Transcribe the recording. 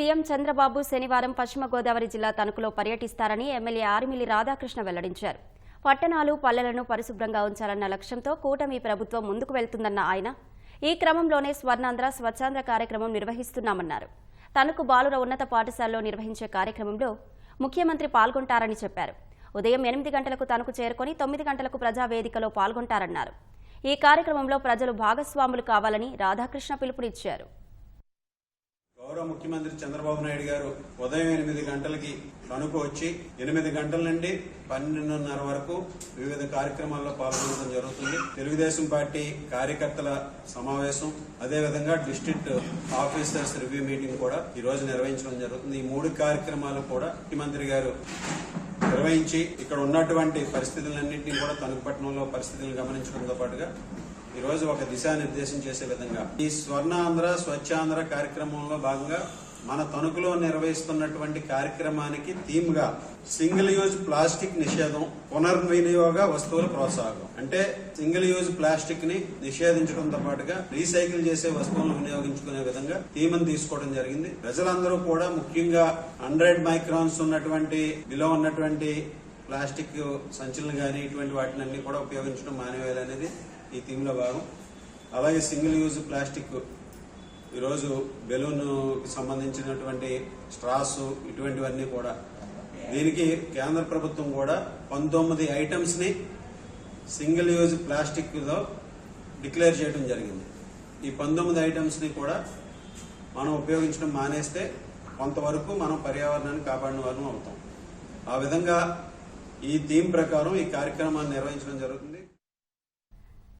CM Chandrababu శనివారం పశ్చిమ గోదావరి జిల్లా తణుకులో పర్యటిస్తారని ఎమ్మెల్యే ఆర్మిలి రాధాకృష్ణ వెల్లడించారు. పట్టణాలు పల్లెలను పరిశుభ్రంగా ఉంచాలన్న లక్ష్యంతో కూటమి ప్రభుత్వం ముందుకు వెళ్తుందన్న ఆయన ఈ క్రమంలోనే స్వర్ణాంధ్ర స్వచ్ఛాంధ్ర కార్యక్రమం నిర్వహిస్తున్నామన్నారు. తణుకు బాలుర ఉన్నత పాఠశాలలో నిర్వహించే కార్యక్రమంలో ముఖ్యమంత్రి పాల్గొంటారని చెప్పారు. ఉదయం ఎనిమిది గంటలకు తణుకు చేరుకొని తొమ్మిది గంటలకు ప్రజావేదికలో పాల్గొంటారన్నారు. ఈ కార్యక్రమంలో ప్రజలు భాగస్వాములు కావాలని రాధాకృష్ణ పిలుపునిచ్చారు. గౌరవ ముఖ్యమంత్రి చంద్రబాబు నాయుడు గారు ఉదయం ఎనిమిది గంటలకి తణుకు వచ్చి ఎనిమిది గంటల నుండి పన్నెండున్నర వరకు వివిధ కార్యక్రమాల్లో పాల్గొనడం జరుగుతుంది. తెలుగుదేశం పార్టీ కార్యకర్తల సమావేశం అదేవిధంగా డిస్టిక్ట్ ఆఫీసర్స్ రివ్యూ మీటింగ్ కూడా ఈ రోజు నిర్వహించడం జరుగుతుంది. ఈ మూడు కార్యక్రమాలు కూడా ముఖ్యమంత్రి గారు నిర్వహించి ఇక్కడ ఉన్నటువంటి పరిస్థితులన్నింటినీ కూడా తణుకు పట్టణంలో పరిస్థితులను గమనించడంతో పాటుగా ఈ రోజు ఒక దిశానిర్దేశం చేసే విధంగా. ఈ స్వర్ణాంధ్ర స్వచ్ఛాంధ్ర కార్యక్రమంలో భాగంగా మన తణుకులో నిర్వహిస్తున్నటువంటి కార్యక్రమానికి థీమ్గా సింగిల్ యూజ్ ప్లాస్టిక్ నిషేధం పునర్వినియోగ వస్తువుల ప్రోత్సాహం. అంటే సింగిల్ యూజ్ ప్లాస్టిక్ని నిషేధించడంతో పాటుగా రీసైకిల్ చేసే వస్తువులను వినియోగించుకునే విధంగా థీమ్ తీసుకోవడం జరిగింది. ప్రజలందరూ కూడా ముఖ్యంగా హండ్రెడ్ మైక్రాన్స్ ఉన్నటువంటి బిలో ఉన్నటువంటి ప్లాస్టిక్ సంచులను కానీ ఇటువంటి వాటిని అన్ని కూడా ఉపయోగించడం మానేయాలనేది ఈ థీమ్లో భాగం. అలాగే సింగిల్ యూజ్ ప్లాస్టిక్ ఈరోజు బెలూన్ సంబంధించినటువంటి స్ట్రాస్ ఇటువంటివన్నీ కూడా. దీనికి కేంద్ర ప్రభుత్వం కూడా పంతొమ్మిది ఐటమ్స్ని సింగిల్ యూజ్ ప్లాస్టిక్లో డిక్లేర్ చేయడం జరిగింది. ఈ పంతొమ్మిది ఐటమ్స్ని కూడా మనం ఉపయోగించడం మానేస్తే కొంతవరకు మనం పర్యావరణాన్ని కాపాడిన వారం అవుతాం. ఆ విధంగా ఈ థీమ్ ప్రకారం ఈ కార్యక్రమాన్ని నిర్వహించడం జరుగుతుంది.